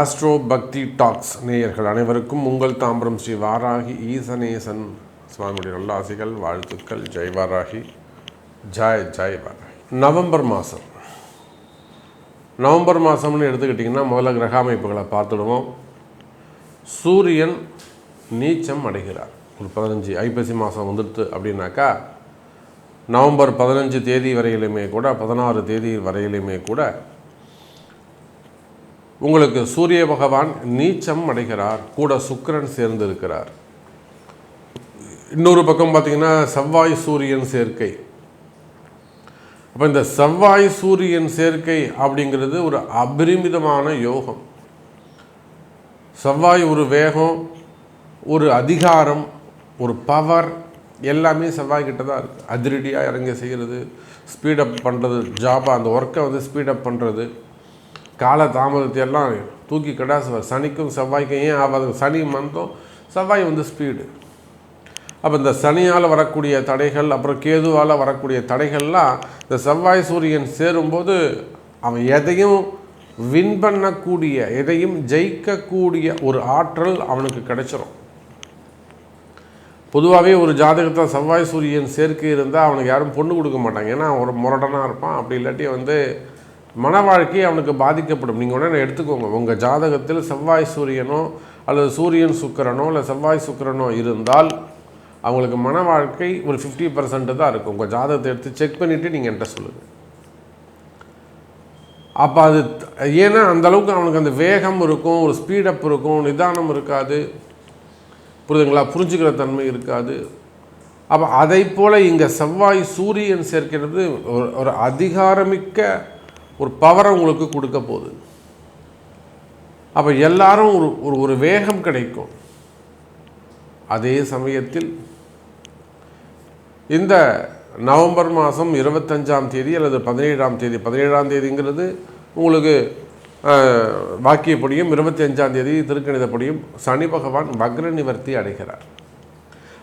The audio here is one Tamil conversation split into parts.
ஆஸ்ட்ரோ பக்தி டாக்ஸ் நேயர்கள் அனைவருக்கும் உங்கள் தாம்பரம் ஸ்ரீ வாராகி ஈசனேசன் சுவாமியுடைய நல்லாசிகள் வாழ்த்துக்கள் ஜெய் வாராகி ஜாய் ஜாய் வாராகி. நவம்பர் மாதம் நவம்பர் மாதம்னு எடுத்துக்கிட்டிங்கன்னா முதல்ல கிரக அமைப்புகளை பார்த்துடுவோம். சூரியன் நீச்சம் அடைகிறார். ஒரு பதினஞ்சு ஐப்பசி மாதம் வந்துடுது அப்படின்னாக்கா நவம்பர் பதினஞ்சு தேதி வரையிலுமே கூட பதினாறு தேதி வரையிலுமே கூட உங்களுக்கு சூரிய பகவான் நீச்சம் அடைகிறார். கூட சுக்கிரன் சேர்ந்து இருக்கிறார் இன்னொரு பக்கம் பார்த்தீங்கன்னா செவ்வாய் சூரியன் சேர்க்கை. அப்போ இந்த செவ்வாய் சூரியன் சேர்க்கை அப்படிங்கிறது ஒரு அபரிமிதமான யோகம். செவ்வாய் ஒரு வேகம் ஒரு அதிகாரம் ஒரு பவர் எல்லாமே செவ்வாய் கிட்ட தான் இருக்குது அதிரடியாக இறங்க செய்கிறது ஸ்பீடப் பண்ணுறது ஜாபாக அந்த ஒர்க்கை வந்து ஸ்பீடப் பண்ணுறது கால தாமதத்தை எல்லாம் தூக்கி கடாசுவார் சனிக்கும் செவ்வாய்க்கும் ஏன் ஆகாது? சனி மந்தம் செவ்வாய் வந்து ஸ்பீடு அப்போ இந்த சனியால் வரக்கூடிய தடைகள் அப்புறம் கேதுவால் வரக்கூடிய தடைகள்லாம் இந்த செவ்வாய் சூரியன் சேரும்போது அவன் எதையும் வின் பண்ணக்கூடிய எதையும் ஜெயிக்கக்கூடிய ஒரு ஆற்றல் அவனுக்கு கிடைச்சிரும். பொதுவாகவே ஒரு ஜாதகத்தில் செவ்வாய் சூரியன் சேர்க்கை இருந்தால் அவனுக்கு யாரும் பொண்ணு கொடுக்க மாட்டாங்க. ஏன்னா ஒரு முரடனாக இருப்பான். அப்படி இல்லாட்டி வந்து மன வாழ்க்கை அவனுக்கு பாதிக்கப்படும். நீங்கள் உடனே எடுத்துக்கோங்க. உங்கள் ஜாதகத்தில் செவ்வாய் சூரியனோ அல்லது சூரியன் சுக்கிரனோ இல்லை செவ்வாய் சுக்கிரனோ இருந்தால் அவங்களுக்கு மன வாழ்க்கை ஒரு ஃபிஃப்டி பர்சன்ட் தான் இருக்கும். உங்கள் ஜாதகத்தை எடுத்து செக் பண்ணிவிட்டு நீங்கள் என்கிட்ட சொல்லுங்கள் அப்போ அது ஏன்னா அந்த அளவுக்கு அவனுக்கு அந்த வேகம் இருக்கும் ஒரு ஸ்பீடப் இருக்கும் நிதானம் இருக்காது. புரியுதுங்களா? புரிஞ்சுக்கிற தன்மை இருக்காது. அப்போ அதை போல் இங்கே செவ்வாய் சூரியன் சேர்க்கிறது ஒரு ஒரு அதிகாரமிக்க ஒரு பவரை உங்களுக்கு கொடுக்க போகுது. அப்போ எல்லாரும் ஒரு ஒரு ஒரு வேகம் கிடைக்கும். அதே சமயத்தில் இந்த நவம்பர் மாதம் இருபத்தஞ்சாம் தேதி அல்லது பதினேழாம் தேதி பதினேழாம் தேதிங்கிறது உங்களுக்கு வாக்கியப்படியும் இருபத்தி அஞ்சாம் தேதி திருக்கணிதப்படியும் சனி பகவான் வக்ர நிவர்த்தி அடைகிறார்.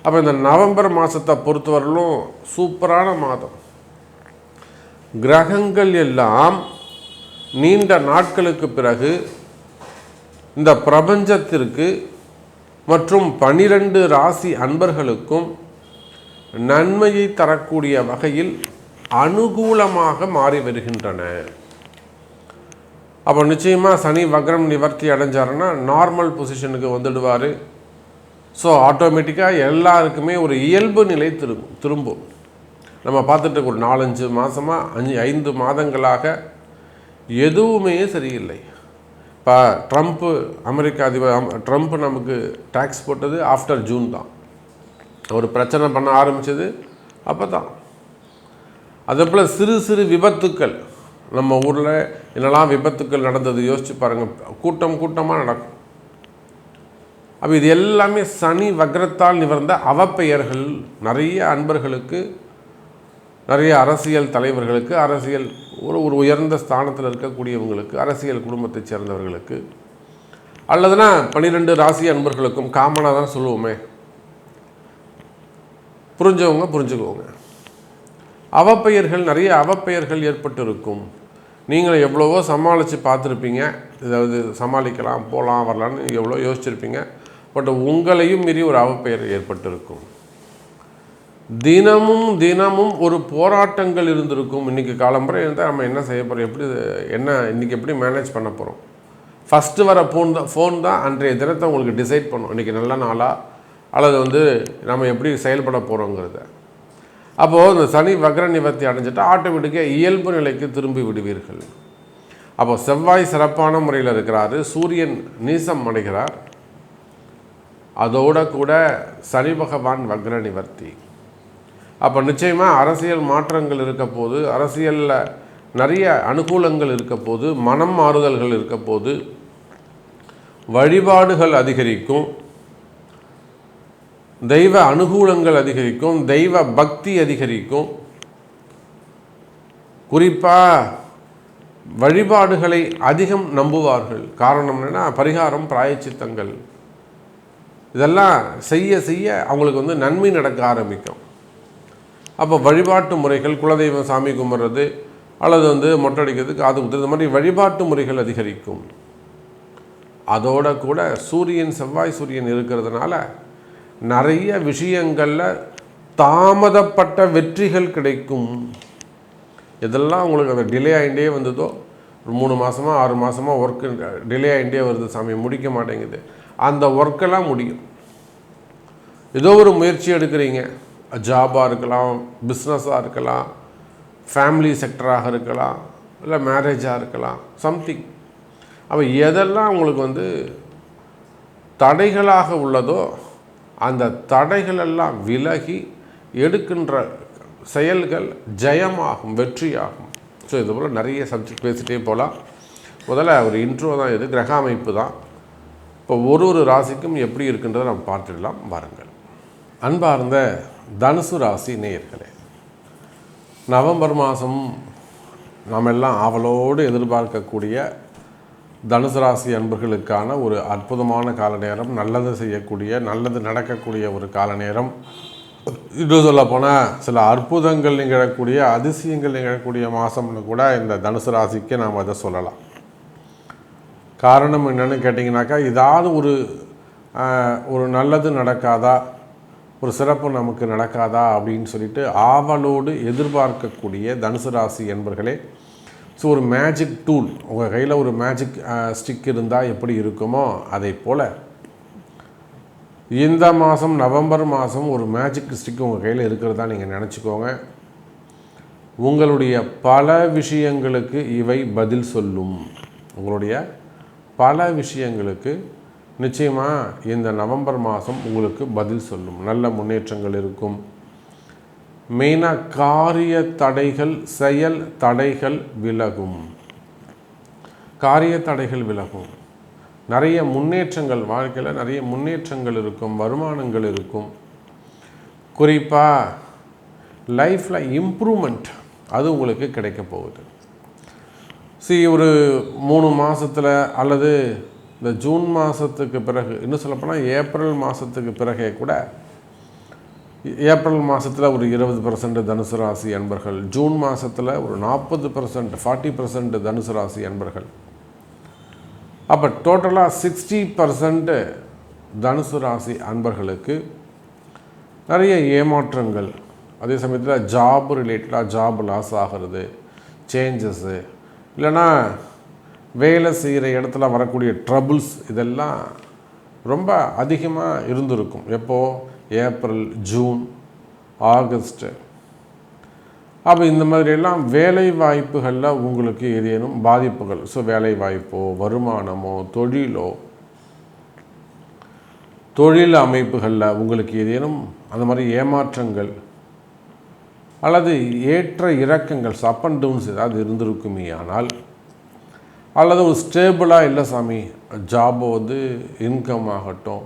அப்போ இந்த நவம்பர் மாதத்தை பொறுத்தவரையிலும் சூப்பரான மாதம். கிரகங்கள் எல்லாம் நீண்ட நாட்களுக்கு பிறகு இந்த பிரபஞ்சத்திற்கு மற்றும் பனிரெண்டு ராசி அன்பர்களுக்கும் நன்மையை தரக்கூடிய வகையில் அனுகூலமாக மாறி வருகின்றன. அப்போ நிச்சயமாக சனி வக்ரம் நிவர்த்தி அடைஞ்சாருன்னா நார்மல் பொசிஷனுக்கு வந்துடுவார். ஸோ ஆட்டோமேட்டிக்காக எல்லாருக்குமே ஒரு இயல்பு நிலை திரும்பும் திரும்பும். நம்ம பார்த்துட்டு ஒரு நாலஞ்சு மாதமாக அஞ்சு ஐந்து மாதங்களாக எதுவுமே சரியில்லை. இப்போ ட்ரம்ப்பு அமெரிக்க அதிபர் ட்ரம்ப் நமக்கு டேக்ஸ் போட்டது ஆஃப்டர் ஜூன் தான். ஒரு பிரச்சனை பண்ண ஆரம்பித்தது அப்போ தான் அதே போல் சிறு சிறு விபத்துக்கள். நம்ம ஊரில் என்னெல்லாம் விபத்துக்கள் நடந்தது யோசிச்சு பாருங்கள் கூட்டம் கூட்டமாக நடக்கும். அப்போ இது எல்லாமே சனி வக்ரத்தால் நிவர்ந்த அவப்பெயர்கள். நிறைய அன்பர்களுக்கு நிறைய அரசியல் தலைவர்களுக்கு அரசியல் ஒரு ஒரு உயர்ந்த ஸ்தானத்தில் இருக்கக்கூடியவங்களுக்கு அரசியல் குடும்பத்தைச் சேர்ந்தவர்களுக்கு அல்லதுனா பன்னிரெண்டு ராசி அன்பர்களுக்கும் காமனாக தான் சொல்லுவோமே. புரிஞ்சவங்க புரிஞ்சுக்குவோங்க. அவப்பெயர்கள் நிறைய அவப்பெயர்கள் ஏற்பட்டு இருக்கும் நீங்கள் எவ்வளவோ சமாளித்து பார்த்துருப்பீங்க. இதாவது சமாளிக்கலாம் போகலாம் வரலான்னு எவ்வளோ யோசிச்சிருப்பீங்க. பட் உங்களையும் மீறி ஒரு அவப்பெயர் ஏற்பட்டிருக்கும். தினமும் தினமும் ஒரு போராட்டங்கள் இருந்திருக்கும். இன்றைக்கி காலம்புரை இருந்தால் நம்ம என்ன செய்ய போகிறோம் எப்படி என்ன இன்றைக்கி எப்படி மேனேஜ் பண்ண போகிறோம் ஃபஸ்ட்டு வர ஃபோன் தான் ஃபோன் தான் அன்றைய தினத்தை உங்களுக்கு டிசைட் பண்ணும். இன்றைக்கி நல்ல நாளாக அல்லது வந்து நம்ம எப்படி செயல்பட போகிறோங்கிறத அப்போது இந்த சனி வக்ர நிவர்த்தி அடைஞ்சிட்டா ஆட்டோமேட்டிக்காக இயல்பு நிலைக்கு திரும்பி விடுவீர்கள். அப்போ செவ்வாய் சிறப்பான முறையில் இருக்கிறாரு. சூரியன் நீசம் அடைகிறார். அதோட கூட சனி பகவான் வக்ர நிவர்த்தி. அப்போ நிச்சயமாக அரசியல் மாற்றங்கள் இருக்க போது அரசியலில் நிறைய அனுகூலங்கள் இருக்க போது மனம் மாறுதல்கள் இருக்க போது வழிபாடுகள் அதிகரிக்கும் தெய்வ அனுகூலங்கள் அதிகரிக்கும் தெய்வ பக்தி அதிகரிக்கும். குறிப்பாக வழிபாடுகளை அதிகம் நம்புவார்கள். காரணம் என்னென்னா பரிகாரம் பிராயச்சித்தங்கள். இதெல்லாம் செய்ய செய்ய அவங்களுக்கு வந்து நன்மை நடக்க ஆரம்பிக்கும். அப்போ வழிபாட்டு முறைகள் குலதெய்வம் சாமி கும்பிட்றது அல்லது வந்து மொட்டை அடிக்கிறது காது குத்துறது இந்த மாதிரி வழிபாட்டு முறைகள் அதிகரிக்கும். அதோட கூட சூரியன் செவ்வாய் சூரியன் இருக்கிறதுனால நிறைய விஷயங்களில் தாமதப்பட்ட வெற்றிகள் கிடைக்கும். இதெல்லாம் உங்களுக்கு அந்த டிலே ஆகிட்டே வந்ததோ ஒரு மூணு மாதமாக ஆறு மாதமாக ஒர்க்கு டிலே ஆகிட்டே வருது சாமி முடிக்க மாட்டேங்குது. அந்த ஒர்க்கெல்லாம் முடியும். ஏதோ ஒரு முயற்சி எடுக்கிறீங்க. ஜாபாக இருக்கலாம் பிஸ்னஸாக இருக்கலாம் ஃபேமிலி செக்டராக இருக்கலாம் இல்லை மேரேஜாக இருக்கலாம் சம்திங் அப்போ எதெல்லாம் உங்களுக்கு வந்து தடைகளாக உள்ளதோ அந்த தடைகளெல்லாம் விலகி எடுக்கின்ற செயல்கள் ஜெயமாகும் வெற்றியாகும். ஸோ இது போல் நிறைய சப்ஜெக்ட் பேசிகிட்டே போகலாம் முதல்ல ஒரு இன்ட்ரோ தான் இது கிரக அமைப்பு தான். இப்போ ஒரு ஒரு ராசிக்கும் எப்படி இருக்குன்றதை நம்ம பார்த்துடலாம். வாருங்கள். அன்பார்ந்த தனுசு ராசி நேயர்களே நவம்பர் மாதம் நாம் எல்லாம் ஆவலோடு எதிர்பார்க்கக்கூடிய தனுசு ராசி அன்பர்களுக்கான ஒரு அற்புதமான கால நேரம் நல்லது செய்யக்கூடிய நல்லது நடக்கக்கூடிய ஒரு கால நேரம் இன்னும் சொல்ல போனால் சில அற்புதங்கள் நிகழக்கூடிய அதிசயங்கள் நிகழக்கூடிய மாதம்னு கூட இந்த தனுசு ராசிக்கு நாம் அதை சொல்லலாம். காரணம் என்னென்னு கேட்டிங்கனாக்கா ஏதாவது ஒரு ஒரு நல்லது நடக்காதா? ஒரு சிறப்பு நமக்கு நடக்காதா அப்படின்னு சொல்லிட்டு ஆவலோடு எதிர்பார்க்கக்கூடிய தனுசு ராசி என்பர்களே ஸோ ஒரு மேஜிக் டூல் உங்கள் கையில் ஒரு மேஜிக் ஸ்டிக் இருந்தால் எப்படி இருக்குமோ அதை போல் இந்த மாதம் நவம்பர் மாதம் ஒரு மேஜிக் ஸ்டிக் உங்கள் கையில் இருக்கிறதா நீங்கள் நினச்சிக்கோங்க. உங்களுடைய பல விஷயங்களுக்கு இவை பதில் சொல்லும். உங்களுடைய பல விஷயங்களுக்கு நிச்சயமாக இந்த நவம்பர் மாதம் உங்களுக்கு பதில் சொல்லும். நல்ல முன்னேற்றங்கள் இருக்கும். மெயினாக காரிய தடைகள் செயல் தடைகள் விலகும். காரிய தடைகள் விலகும். நிறைய முன்னேற்றங்கள் வாழ்க்கையில் நிறைய முன்னேற்றங்கள் இருக்கும் வருமானங்கள் இருக்கும். குறிப்பாக லைஃப்பில் இம்ப்ரூவ்மெண்ட் அது உங்களுக்கு கிடைக்க போகுது. சி ஒரு மூணு மாதத்தில் அல்லது இந்த ஜூன் மாதத்துக்கு பிறகு இன்னும் சொல்லப்போனால் ஏப்ரல் மாதத்துக்கு பிறகே கூட ஏப்ரல் மாதத்தில் ஒரு இருபது பர்சன்ட் தனுசு ராசி அன்பர்கள் ஜூன் மாதத்தில் ஒரு நாற்பது பர்சன்ட் ஃபார்ட்டி பர்சன்ட் தனுசு ராசி அன்பர்கள். அப்போ டோட்டலாக சிக்ஸ்டி பர்சன்ட் தனுசு ராசி அன்பர்களுக்கு நிறைய ஏமாற்றங்கள். அதே சமயத்தில் ஜாப் ரிலேட்டடாக ஜாப் லாஸ் ஆகிறது சேஞ்சஸ்ஸு இல்லைன்னா வேலை செய்கிற இடத்துல வரக்கூடிய ட்ரபுள்ஸ் இதெல்லாம் ரொம்ப அதிகமாக இருந்திருக்கும். எப்போது ஏப்ரல் ஜூன் ஆகஸ்ட்டு அப்போ இந்த மாதிரியெல்லாம் வேலை வாய்ப்புகளில் உங்களுக்கு ஏதேனும் பாதிப்புகள்? ஸோ வேலை வாய்ப்போ வருமானமோ தொழிலோ தொழில் அமைப்புகளில் உங்களுக்கு ஏதேனும் அந்த மாதிரி ஏமாற்றங்கள் அல்லது ஏற்ற இறக்கங்கள் அப் அண்ட் டவுன்ஸ் ஏதாவது இருந்திருக்குமே ஆனால் அல்லது ஒரு ஸ்டேபிளாக இல்லை சாமி ஜாபோ வந்து இன்கம் ஆகட்டும்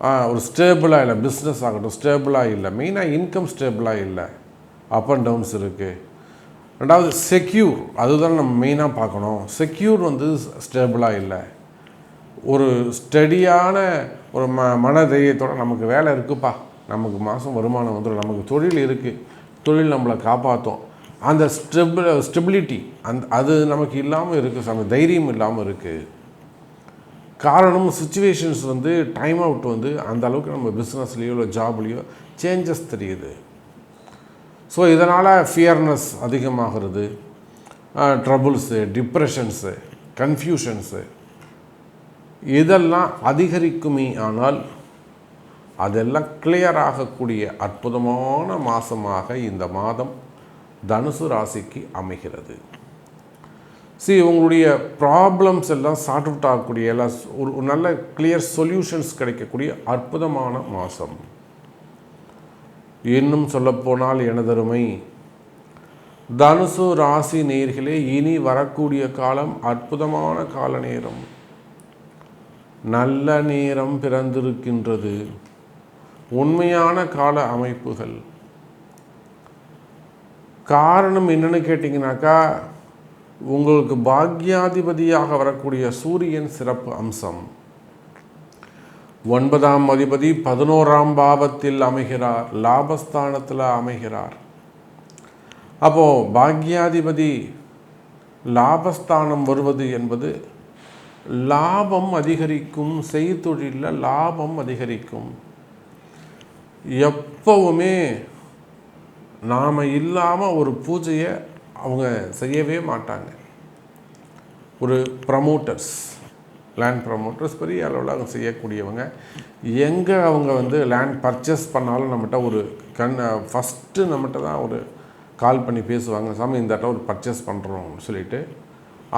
ஒரு ஸ்டேபிளாக இல்லை பிஸ்னஸ் ஆகட்டும் ஸ்டேபிளாக இல்லை மெயினாக இன்கம் ஸ்டேபிளாக இல்லை அப் அண்ட் டவுன்ஸ் இருக்குது ரெண்டாவது செக்யூர் அதுதான் நம்ம மெயினாக பார்க்கணும். செக்யூர் வந்து ஸ்டேபிளாக இல்லை. ஒரு ஸ்டடியான ஒரு ம மன நமக்கு வேலை இருக்குப்பா. நமக்கு மாதம் வருமானம் வந்துடும் நமக்கு தொழில் இருக்குது தொழில் நம்மளை காப்பாற்றும் அந்த ஸ்டெபி ஸ்டெபிலிட்டி அந் அது நமக்கு இல்லாமல் இருக்குது சம தைரியம் இல்லாமல் இருக்குது காரணம் சுச்சுவேஷன்ஸ் வந்து டைம் அவுட் வந்து அந்த அளவுக்கு நம்ம பிஸ்னஸ்லேயோ இல்லை ஜாப்லேயோ சேஞ்சஸ் தெரியுது. ஸோ இதனால் ஃபியர்னஸ் அதிகமாகிறது. ட்ரபுள்ஸு டிப்ரெஷன்ஸு கன்ஃபியூஷன்ஸு இதெல்லாம் அதிகரிக்குமே ஆனால் அதெல்லாம் கிளியர் ஆகக்கூடிய அற்புதமான மாதமாக இந்த மாதம் தனுசு ராசிக்கு அமைகிறது. சி உங்களுடைய ப்ராப்ளம்ஸ் எல்லாம் சார்ட் அவுட் ஆகக்கூடிய எல்லாம் ஒரு ஒரு நல்ல கிளியர் சொல்யூஷன்ஸ் கிடைக்கக்கூடிய அற்புதமான மாதம். இன்னும் சொல்லப்போனால் எனதருமை தனுசு ராசி நேர்களே இனி வரக்கூடிய காலம் அற்புதமான கால நேரம். நல்ல நேரம் பிறந்திருக்கின்றது. உண்மையான கால அமைப்புகள். காரணம் என்னன்னு கேட்டிங்கனாக்கா உங்களுக்கு பாக்யாதிபதியாக வரக்கூடிய சூரியன் சிறப்பு அம்சம். ஒன்பதாம் அதிபதி பதினோராம் பாவத்தில் அமைகிறார் லாபஸ்தானத்தில் அமைகிறார். அப்போது பாக்யாதிபதி லாபஸ்தானம் வருவது என்பது லாபம் அதிகரிக்கும் செய்தொழிலில் லாபம் அதிகரிக்கும். எப்பவுமே நாம் இல்லாமல் ஒரு பூஜையை அவங்க செய்யவே மாட்டாங்க. ஒரு ப்ரமோட்டர்ஸ் லேண்ட் ப்ரமோட்டர்ஸ் பெரிய அளவில் அவங்க செய்யக்கூடியவங்க. எங்கே அவங்க வந்து லேண்ட் பர்ச்சேஸ் பண்ணாலும் நம்மகிட்ட ஒரு கண் ஃபஸ்ட்டு நம்மகிட்ட தான் ஒரு கால் பண்ணி பேசுவாங்க. சாமி இந்த இடத்துல ஒரு பர்ச்சேஸ் பண்ணுறோம் சொல்லிட்டு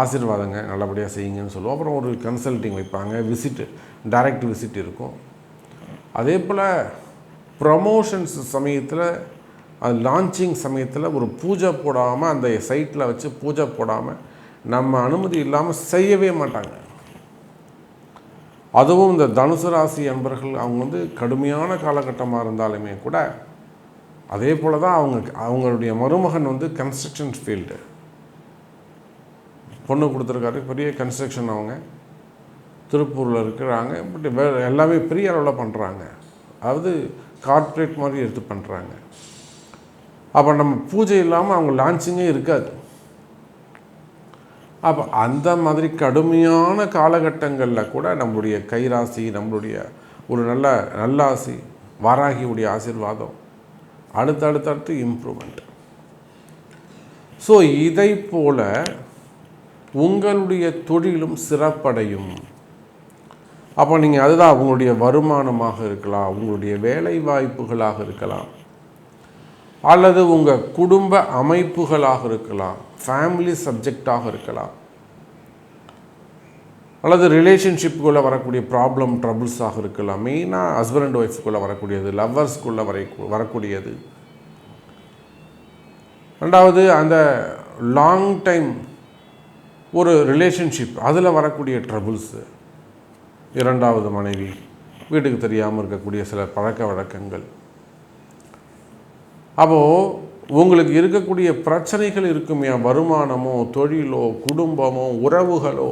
ஆசீர்வாதங்க நல்லபடியாக செய்யுங்கன்னு சொல்லுவோம். அப்புறம் ஒரு கன்சல்ட்டிங் வைப்பாங்க விசிட்டு டைரக்ட் விசிட் இருக்கும். அதே போல் ப்ரமோஷன்ஸ் சமயத்தில் அது லான்ச்சிங் சமயத்தில் ஒரு பூஜை போடாமல் அந்த சைட்டில் வச்சு பூஜை போடாமல் நம்ம அனுமதி இல்லாமல் செய்யவே மாட்டாங்க. அதுவும் இந்த தனுசு ராசி அன்பர்கள் அவங்க வந்து கடுமையான காலகட்டமாக இருந்தாலுமே கூட அதே போல் தான் அவங்க அவங்களுடைய மருமகன் வந்து கன்ஸ்ட்ரக்ஷன் ஃபீல்டு பொண்ணு கொடுத்துருக்காரு பெரிய கன்ஸ்ட்ரக்ஷன் அவங்க. திருப்பூரில் இருக்கிறாங்க பட் வே எல்லாமே பெரிய அளவில் பண்ணுறாங்க அதாவது கார்ப்பரேட் மாதிரி எடுத்து பண்ணுறாங்க அப்போ நம்ம பூஜை இல்லாமல் அவங்க லான்ச்சிங்கே இருக்காது. அப்போ அந்த மாதிரி கடுமையான காலகட்டங்களில் கூட நம்மளுடைய கைராசி நம்மளுடைய ஒரு நல்ல நல்லாசி வாராகியுடைய ஆசிர்வாதம் அடுத்தடுத்தடுத்து இம்ப்ரூவ்மெண்ட் ஸோ இதை போல உங்களுடைய தொழிலும் சிறப்படையும். அப்போ நீங்கள் அதுதான் உங்களுடைய வருமானமாக இருக்கலாம் உங்களுடைய வேலை வாய்ப்புகளாக இருக்கலாம். அல்லது உங்கள் குடும்ப அமைப்புகளாக இருக்கலாம் ஃபேமிலி சப்ஜெக்டாக இருக்கலாம். அல்லது ரிலேஷன்ஷிப்புக்குள்ளே வரக்கூடிய ப்ராப்ளம் ட்ரபுள்ஸாக இருக்கலாம். மெயினாக ஹஸ்பண்ட் அண்ட் ஒய்ஃப்குள்ளே வரக்கூடியது லவ்வர்ஸ்குள்ளே வரை வரக்கூடியது. ரெண்டாவது அந்த லாங் டைம் ஒரு ரிலேஷன்ஷிப் அதில் வரக்கூடிய ட்ரபுள்ஸு இரண்டாவது மனைவி வீட்டுக்கு தெரியாமல் இருக்கக்கூடிய சில பழக்க வழக்கங்கள். அப்போது உங்களுக்கு இருக்கக்கூடிய பிரச்சனைகள் இருக்குமே. வருமானமோ தொழிலோ குடும்பமோ உறவுகளோ.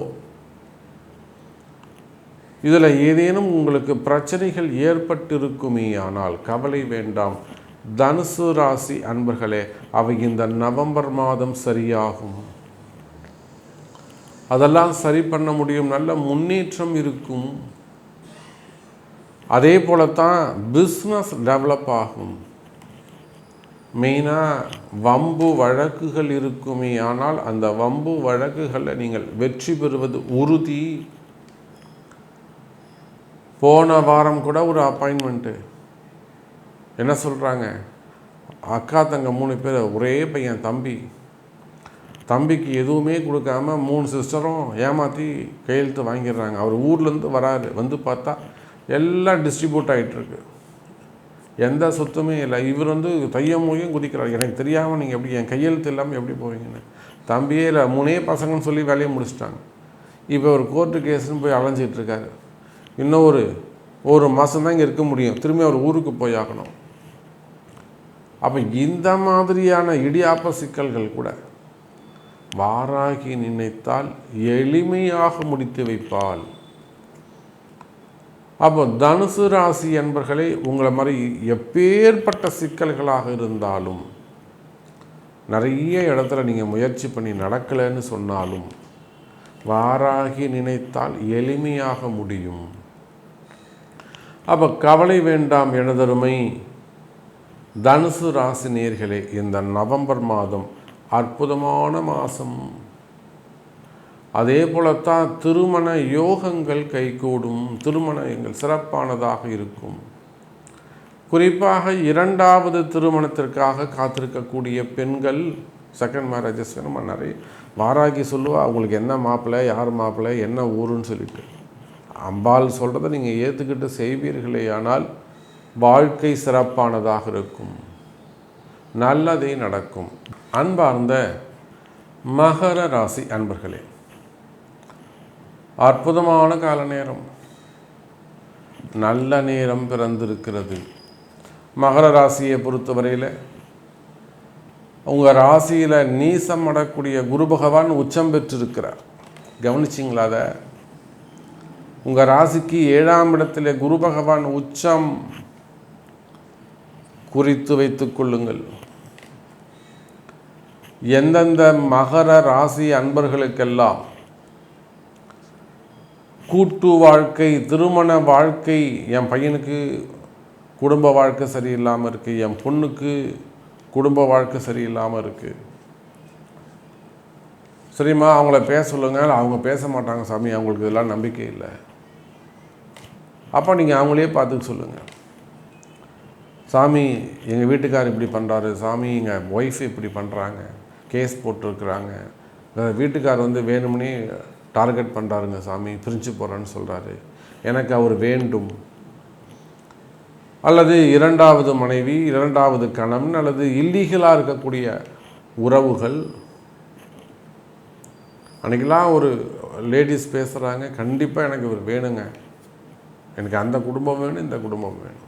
இதில் ஏதேனும் உங்களுக்கு பிரச்சனைகள் ஏற்பட்டிருக்குமே ஆனால் கவலை வேண்டாம். தனுசு ராசி அன்பர்களே அவை இந்த நவம்பர் மாதம் சரியாகும். அதெல்லாம் சரி பண்ண முடியும். நல்ல முன்னேற்றம் இருக்கும். அதே போலத்தான் பிஸ்னஸ் டெவலப் ஆகும். மெயினாக வம்பு வழக்குகள் இருக்குமே ஆனால் அந்த வம்பு வழக்குகளில் நீங்கள் வெற்றி பெறுவது உறுதி. போன வாரம் கூட ஒரு அப்பாயின்மெண்ட்டு என்ன சொல்கிறாங்க அக்கா தங்க மூணு பேர் ஒரே பையன் தம்பி. தம்பிக்கு எதுவுமே கொடுக்காம மூணு சிஸ்டரும் ஏமாற்றி கையெழுத்து வாங்கிடுறாங்க. அவர் ஊர்லேருந்து வராரு. வந்து பார்த்தா எல்லாம் டிஸ்ட்ரிபியூட் ஆகிட்டுருக்கு எந்த சொத்துமே இல்லை. இவர் வந்து தைய மொழியும் குதிக்கிறார். எனக்கு தெரியாமல் நீங்கள் எப்படி என் கையெழுத்து இல்லாமல் எப்படி போவீங்கன்னு. தம்பியே இல்லை மூணே பசங்கன்னு சொல்லி வேலையை முடிச்சிட்டாங்க. இப்போ ஒரு கோர்ட்டு கேஸ்னு போய் அலைஞ்சிட்டு இருக்காரு. இன்னும் ஒரு ஒரு மாதம் தான் இங்கே இருக்க முடியும். திரும்பி அவர் ஊருக்கு போய் ஆகணும். அப்போ இந்த மாதிரியான இடியாப்ப சிக்கல்கள் கூட வாராகி நினைத்தால் எளிமையாக முடித்து வைப்பாள். அப்போ தனுசு ராசி என்பர்களே உங்களை மாதிரி எப்பேற்பட்ட சிக்கல்களாக இருந்தாலும் நிறைய இடத்துல நீங்கள் முயற்சி பண்ணி நடக்கலைன்னு சொன்னாலும் வாராகி நினைத்தால் எளிமையாக முடியும். அப்போ கவலை வேண்டாம் எனதருமை தனுசு ராசி நேர்களே இந்த நவம்பர் மாதம் அற்புதமான மாதம். அதே போலத்தான் திருமண யோகங்கள் கைகூடும் திருமணங்கள் சிறப்பானதாக இருக்கும். குறிப்பாக இரண்டாவது திருமணத்திற்காக காத்திருக்கக்கூடிய பெண்கள் செகண்ட் மேரேஜஸ் நம்ம நிறைய வாராகி சொல்லுவா அவங்களுக்கு என்ன மாப்பிள்ளை யார் மாப்பிள்ளை என்ன ஊருன்னு சொல்லிட்டு. அம்பாள் சொல்கிறத நீங்கள் ஏற்றுக்கிட்டு செய்வீர்களே ஆனால் வாழ்க்கை சிறப்பானதாக இருக்கும். நல்லதே நடக்கும். அன்பார்ந்த மகர ராசி அன்பர்களே அற்புதமான கால நேரம் நல்ல நேரம் பிறந்திருக்கிறது. மகர ராசியை பொறுத்தவரையில் உங்கள் ராசியில் நீசம் அடக்கூடிய குரு பகவான் உச்சம் பெற்றிருக்கிறார். கவனிச்சிங்களா அதை? உங்கள் ராசிக்கு ஏழாம் இடத்துல குரு பகவான் உச்சம் குறித்து வைத்துக் கொள்ளுங்கள். எந்தெந்த மகர ராசி அன்பர்களுக்கெல்லாம் கூட்டு வாழ்க்கை திருமண வாழ்க்கை என் பையனுக்கு குடும்ப வாழ்க்கை சரியில்லாமல் இருக்குது என் பொண்ணுக்கு குடும்ப வாழ்க்கை சரியில்லாமல் இருக்குது சரிம்மா அவங்கள பேச சொல்லுங்க. அவங்க பேச மாட்டாங்க சாமி அவங்களுக்கு இதெல்லாம் நம்பிக்கை இல்லை. அப்போ நீங்கள் அவங்களே பார்த்துக்க சொல்லுங்கள் சாமி எங்கள் வீட்டுக்கார் இப்படி பண்ணுறாரு சாமி எங்கள் ஒய்ஃப் இப்படி பண்ணுறாங்க கேஸ் போட்டிருக்கிறாங்க. வீட்டுக்கார் வந்து வேணும்னே டார்கெட் பண்ணுறாருங்க சாமி பிரிஞ்சு போகிறேன்னு சொல்கிறாரு எனக்கு அவர் வேண்டும். அல்லது இரண்டாவது மனைவி இரண்டாவது கணவன் அல்லது இல்லீகலாக இருக்கக்கூடிய உறவுகள். அன்றைக்கெல்லாம் ஒரு லேடிஸ் பேசுகிறாங்க கண்டிப்பாக எனக்கு இவர் வேணுங்க. எனக்கு அந்த குடும்பம் வேணும் இந்த குடும்பம் வேணும்.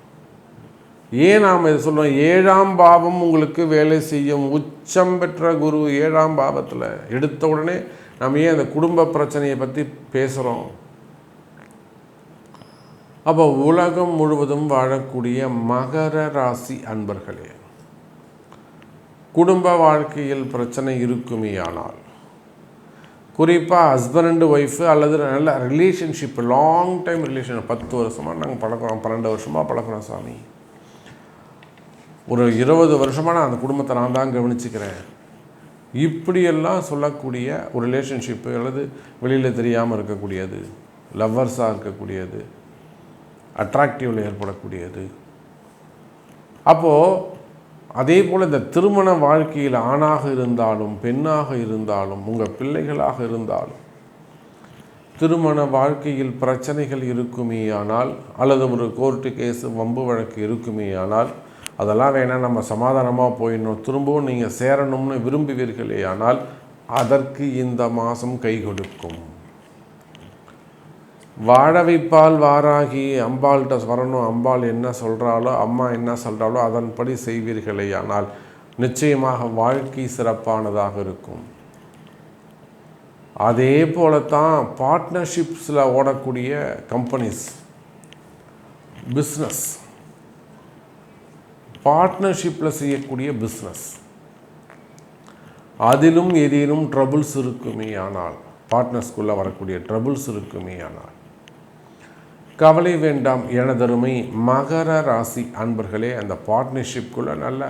ஏன் நாம் இதை சொல்கிறோம் ஏழாம் பாவம் உங்களுக்கு வேலை செய்யும் உச்சம் பெற்ற குரு ஏழாம் பாவத்தில் எடுத்த உடனே நம்ம ஏன் அந்த குடும்ப பிரச்சனையை பற்றி பேசுகிறோம்? அப்போ உலகம் முழுவதும் வாழக்கூடிய மகர ராசி அன்பர்களே குடும்ப வாழ்க்கையில் பிரச்சனை இருக்குமே ஆனால் குறிப்பாக ஹஸ்பண்ட் ஒய்ஃபு அல்லது நல்ல ரிலேஷன்ஷிப் லாங் டைம் ரிலேஷன் பத்து வருஷமாக நாங்கள் பழக்கிறோம் பன்னெண்டு வருஷமாக பழக்கிறோம் சாமி. ஒரு இருபது வருஷமாக நான் அந்த குடும்பத்தை நான் தான் கவனிச்சுக்கிறேன். இப்படியெல்லாம் சொல்லக்கூடிய ஒரு ரிலேஷன்ஷிப்பு அல்லது வெளியில் தெரியாமல் இருக்கக்கூடியது லவ்வர்ஸாக இருக்கக்கூடியது அட்ராக்டிவில் ஏற்படக்கூடியது. அப்போது அதே போல் இந்த திருமண வாழ்க்கையில் ஆணாக இருந்தாலும் பெண்ணாக இருந்தாலும் உங்கள் பிள்ளைகளாக இருந்தாலும் திருமண வாழ்க்கையில் பிரச்சனைகள் இருக்குமே ஆனால் அல்லது ஒரு கோர்ட்டு கேஸு வம்பு வழக்கு இருக்குமே ஆனால் அதெல்லாம் வேணால் நம்ம சமாதானமாக போயிடணும். திரும்பவும் நீங்கள் சேரணும்னு விரும்புவீர்களே ஆனால் அதற்கு இந்த மாதம் கை கொடுக்கும். வாழ வைப்பால் வாராகி அம்பாள்கிட்ட வரணும். அம்பாள் என்ன சொல்கிறாளோ அம்மா என்ன சொல்கிறாளோ அதன்படி செய்வீர்களே ஆனால் நிச்சயமாக வாழ்க்கை சிறப்பானதாக இருக்கும். அதே போல தான் பார்ட்னர்ஷிப்ஸில் ஓடக்கூடிய கம்பெனிஸ் பிஸ்னஸ் பார்ட்னர்ஷிப்பில் செய்யக்கூடிய பிஸ்னஸ் அதிலும் ஏதேனும் ட்ரபுள்ஸ் இருக்குமே ஆனால் பார்ட்னர்ஸ்குள்ளே வரக்கூடிய ட்ரபுள்ஸ் இருக்குமே ஆனால் கவலை வேண்டாம் எனதருமை மகர ராசி அன்பர்களே அந்த பார்ட்னர்ஷிப்குள்ளே நல்ல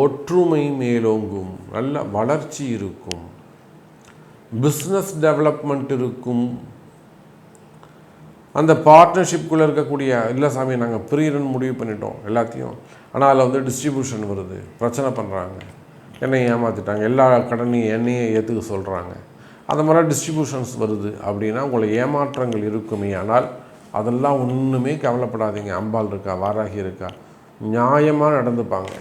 ஒற்றுமை மேலோங்கும் நல்ல வளர்ச்சி இருக்கும் பிஸ்னஸ் டெவலப்மெண்ட் இருக்கும் அந்த பார்ட்னர்ஷிப்குள்ளே இருக்கக்கூடிய இல்லை சாமி நாங்கள் பிரியர்னு முடிவு பண்ணிட்டோம் எல்லாத்தையும். ஆனால் அதில் வந்து டிஸ்ட்ரிபியூஷன் வருது. பிரச்சனை பண்ணுறாங்க என்னை ஏமாற்றிட்டாங்க எல்லா கடனையும் என்னையே ஏற்றுக்க சொல்கிறாங்க அந்த மாதிரி டிஸ்ட்ரிபியூஷன்ஸ் வருது அப்படின்னா உங்களை ஏமாற்றங்கள் இருக்குமே. ஆனால் அதெல்லாம் ஒன்றுமே கவலைப்படாதீங்க. அம்பாள் இருக்கா வாராகி இருக்கா நியாயமாக நடந்துப்பாங்க.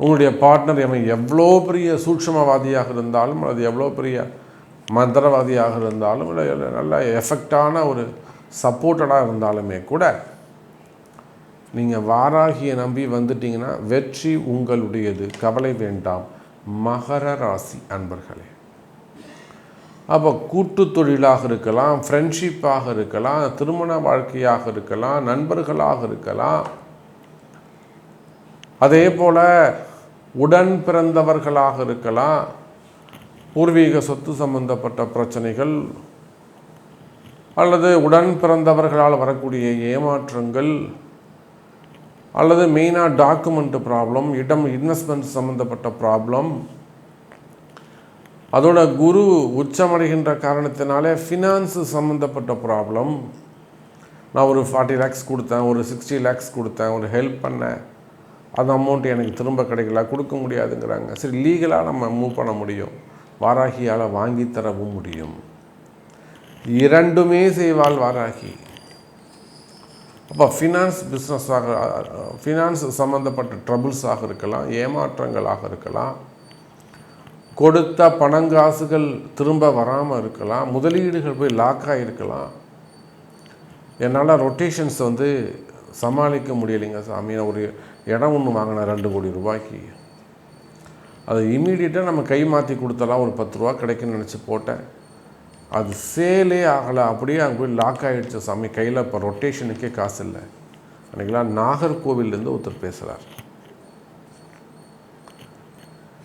உங்களுடைய பார்ட்னர் எவன் எவ்வளோ பெரிய சூட்சமவாதியாக இருந்தாலும் அது எவ்வளோ பெரிய மந்திரவாதியாக இருந்தாலும் இல்லை நல்ல எஃபெக்டான ஒரு சப்போர்ட்டடாக இருந்தாலுமே கூட நீங்கள் வாராகியை நம்பி வந்துட்டீங்கன்னா வெற்றி உங்களுடையது. கவலை வேண்டாம். மகர ராசி அன்பர்களே. அப்போ கூட்டு தொழிலாக இருக்கலாம் ஃப்ரெண்ட்ஷிப்பாக இருக்கலாம் திருமண வாழ்க்கையாக இருக்கலாம் நண்பர்களாக இருக்கலாம். அதே போல் உடன் பிறந்தவர்களாக இருக்கலாம். பூர்வீக சொத்து சம்பந்தப்பட்ட பிரச்சனைகள் அல்லது உடன் பிறந்தவர்களால் வரக்கூடிய ஏமாற்றங்கள் அல்லது மெயினாக டாக்குமெண்ட் ப்ராப்ளம் இடம் இன்வெஸ்ட்மெண்ட் சம்மந்தப்பட்ட ப்ராப்ளம் அதோட குரு உச்சமடைகின்ற காரணத்தினாலே ஃபினான்ஸு சம்மந்தப்பட்ட ப்ராப்ளம் நான் ஒரு ஃபார்ட்டி லேக்ஸ் கொடுத்தேன் ஒரு சிக்ஸ்டி லேக்ஸ் கொடுத்தேன் ஒரு ஹெல்ப் பண்ணேன். அந்த அமௌண்ட் எனக்கு திரும்ப கிடைக்கல கொடுக்க முடியாதுங்கிறாங்க. சரி லீகலாக நம்ம மூவ் பண்ண முடியும். வாராகியால் வாங்கி தரவும் முடியும். இரண்டுமே செய்வாள் வாராகி. அப்போ ஃபினான்ஸ் பிஸ்னஸாக ஃபினான்ஸ் சம்மந்தப்பட்ட ட்ரபுள்ஸாக இருக்கலாம் ஏமாற்றங்களாக இருக்கலாம் கொடுத்த பணங்காசுகள் திரும்ப வராமல் இருக்கலாம் முதலீடுகள் போய் லாக்காக இருக்கலாம் என்னால் ரொட்டேஷன்ஸ் வந்து சமாளிக்க முடியலைங்க சாமி. நான் ஒரு இடம் ஒன்று வாங்கினேன் ரெண்டு கோடி ரூபாய்க்கு. அது இம்மீடியட்டாக நம்ம கை மாற்றி கொடுத்தலாம். ஒரு பத்து ரூபா கிடைக்குன்னு நினச்சி போட்டேன். அது சேலே ஆகலை. அப்படியே அங்கே போய் லாக் ஆகிடுச்சு சாமி. கையில் இப்போ ரொட்டேஷனுக்கே காசு இல்லை. அன்றைக்கெலாம் நாகர்கோவில்லேருந்து ஒருத்தர் பேசுகிறார்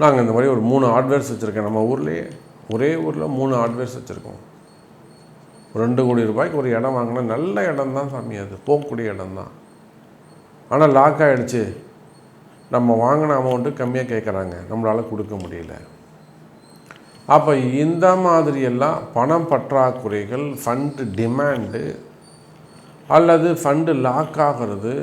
நாங்கள் இந்த மாதிரி ஒரு மூணு ஹார்ட்வேர்ஸ் வச்சுருக்கேன். நம்ம ஊர்லேயே ஒரே ஊரில் மூணு ஹார்ட்வேர்ஸ் வச்சுருக்கோம். ரெண்டு கோடி ரூபாய்க்கு ஒரு இடம் வாங்கினா நல்ல இடம் தான் சாமி அது. போகக்கூடிய இடம் தான் ஆனால் லாக் ஆகிடுச்சு நம்ம வாங்கின அமௌண்ட்டு கம்மியாக கேட்குறாங்க நம்மளால் கொடுக்க முடியல. அப்போ இந்த மாதிரியெல்லாம் பணம் பற்றாக்குறைகள் ஃபண்டு டிமாண்டு அல்லது ஃபண்டு லாக் ஆகிறது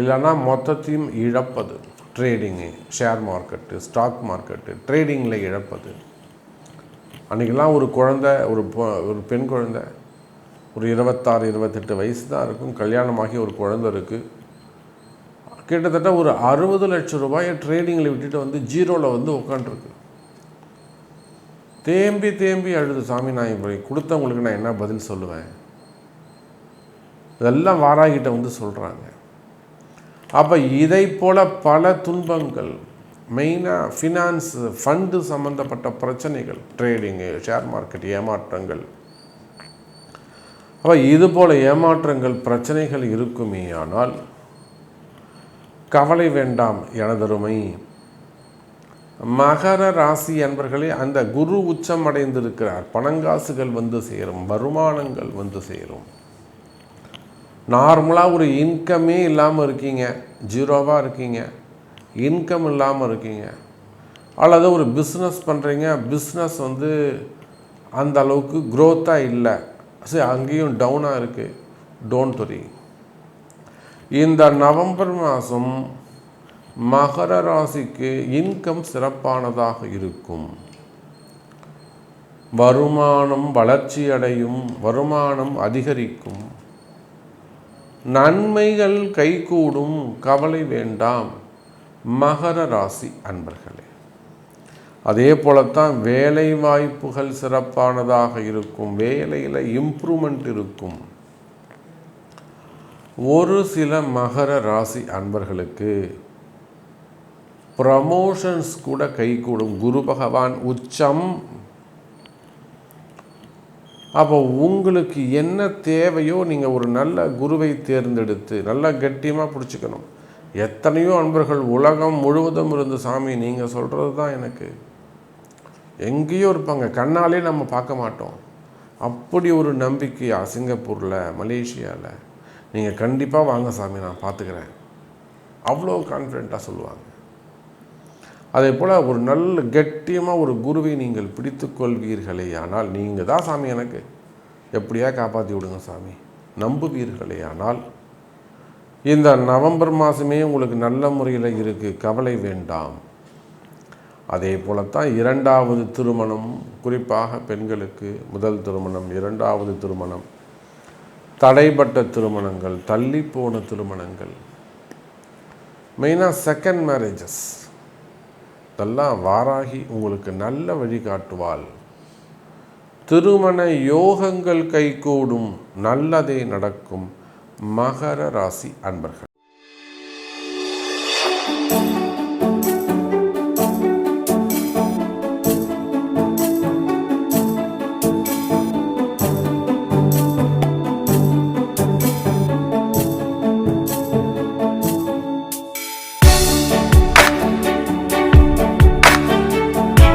இல்லைன்னா மொத்தத்தையும் இழப்பது trading share market stock market ட்ரேடிங்கில் இழப்பது. அன்றைக்கெல்லாம் ஒரு குழந்த ஒரு ஒரு பெண் குழந்த ஒரு இருபத்தாறு இருபத்தெட்டு வயசு தான் இருக்கும். கல்யாணமாகி ஒரு குழந்த இருக்குது கிட்டத்தட்ட ஒரு அறுபது லட்சம் ரூபாயை ட்ரேடிங்கில் விட்டுட்டு வந்து ஜீரோவில் வந்து உட்காண்ட்ருக்கு தேம்பி தேம்பி அழுது சாமி நான் இப்படி கொடுத்தவங்களுக்கு நான் என்ன பதில் சொல்லுவேன்? இதெல்லாம் வாராகிட்ட வந்து சொல்கிறாங்க அப்போ இதை போல் பல துன்பங்கள் மெயினாக ஃபினான்ஸ் ஃபண்டு சம்மந்தப்பட்ட பிரச்சனைகள் ட்ரேடிங்கு ஷேர் மார்க்கெட் ஏமாற்றங்கள். அப்போ இது போல் ஏமாற்றங்கள் பிரச்சனைகள் இருக்குமே ஆனால் கவலை வேண்டாம் எனதருமை. மகர ராசி அன்பர்களே அந்த குரு உச்சம் அடைந்திருக்கிறார். பணங்காசுகள் வந்து சேரும் வருமானங்கள் வந்து சேரும். நார்மலாக ஒரு இன்கமே இல்லாமல் இருக்கீங்க ஜீரோவாக இருக்கீங்க இன்கம் இல்லாமல் இருக்கீங்க. அல்லது ஒரு பிஸ்னஸ் பண்ணுறீங்க பிஸ்னஸ் வந்து அந்த அளவுக்கு க்ரோத்தாக இல்லை. சரி அங்கேயும் டவுனாக இருக்குது டோன்ட் வரி இந்த நவம்பர் மாதம் மகர ராசிக்கு இன்கம் சிறப்பானதாக இருக்கும். வருமானம் வளர்ச்சி அடையும் வருமானம் அதிகரிக்கும். நன்மைகள் கைகூடும் கவலை வேண்டாம். மகர ராசி அன்பர்களே அதே போலத்தான் வேலை வாய்ப்புகள் சிறப்பானதாக இருக்கும் வேலையில் இம்ப்ரூவ்மெண்ட் இருக்கும். ஒரு சில மகர ராசி அன்பர்களுக்கு ப்ரமோஷன்ஸ் கூட கைகூடும். குரு பகவான் உச்சம். அப்போ உங்களுக்கு என்ன தேவையோ நீங்கள் ஒரு நல்ல குருவை தேர்ந்தெடுத்து நல்லா கட்டியமாக பிடிச்சிக்கணும். எத்தனையோ அன்பர்கள் உலகம் முழுவதும் இருந்து சாமி நீங்கள் சொல்கிறது தான் எனக்கு. எங்கேயோ இருப்பாங்க கண்ணாலே நம்ம பார்க்க மாட்டோம். அப்படி ஒரு நம்பிக்கையா சிங்கப்பூரில் மலேசியாவில் நீங்கள் கண்டிப்பாக வாங்க சாமி நான் பார்த்துக்கிறேன் அவ்வளோ கான்ஃபிடெண்ட்டாக சொல்லுவாங்க. அதே போல் ஒரு நல்ல கெட்டியமாக ஒரு குருவை நீங்கள் பிடித்து கொள்வீர்களே ஆனால் நீங்கள் தான் சாமி எனக்கு. எப்படியா காப்பாற்றி விடுங்க சாமி நம்புவீர்களே ஆனால் இந்த நவம்பர் மாதமே உங்களுக்கு நல்ல முறையில் இருக்குது கவலை வேண்டாம். அதே போலத்தான் இரண்டாவது திருமணம் குறிப்பாக பெண்களுக்கு முதல் திருமணம் இரண்டாவது திருமணம். தடைப்பட்ட திருமணங்கள் தள்ளி போன திருமணங்கள் மெயினாக செகண்ட் மேரேஜஸ் இதெல்லாம் வாராகி உங்களுக்கு நல்ல வழிகாட்டுவாள் திருமண யோகங்கள் கைகூடும் நல்லதே நடக்கும். மகர ராசி அன்பர்கள்.